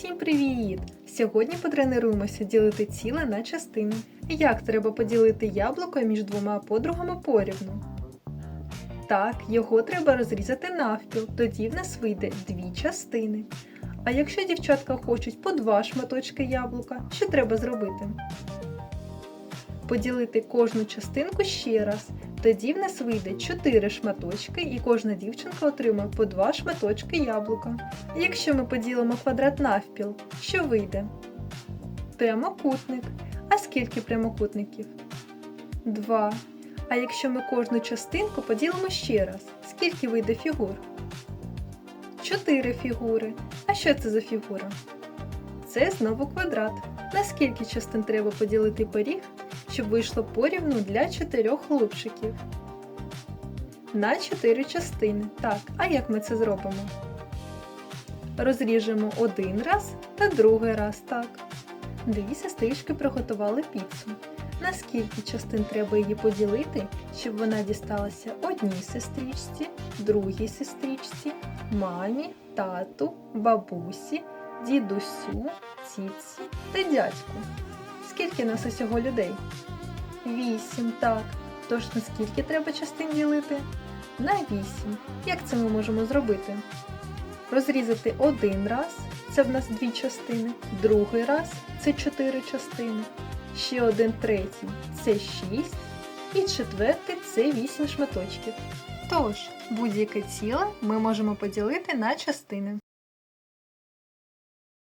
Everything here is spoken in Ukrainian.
Всім привіт! Сьогодні потренуємося ділити ціле на частини. Як треба поділити яблуко між двома подругами порівну? Так, його треба розрізати навпіл, тоді в нас вийде дві частини. А якщо дівчатка хочуть по два шматочки яблука, що треба зробити? Поділити кожну частинку ще раз. Тоді в нас вийде 4 шматочки, і кожна дівчинка отримає по 2 шматочки яблука. Якщо ми поділимо квадрат навпіл, що вийде? Прямокутник. А скільки прямокутників? 2. А якщо ми кожну частинку поділимо ще раз, скільки вийде фігур? 4 фігури. А що це за фігура? Це знову квадрат. На скільки частин треба поділити пиріг, щоб вийшло порівну для чотирьох хлопчиків? На 4 частини. Так, а як ми це зробимо? Розріжемо один раз та другий раз так. Дві сестрички приготували піцу. На скільки частин треба її поділити, щоб вона дісталася одній сестричці, другій сестричці, мамі, тату, бабусі, дідусю, тітці та дядьку. Скільки нас усього людей? Вісім, так. Тож на скільки треба частин ділити? На вісім. Як це ми можемо зробити? Розрізати один раз це в нас дві частини, другий раз це чотири частини, ще один третій це шість, і четвертий це вісім шматочків. Тож, будь-яке ціле ми можемо поділити на частини.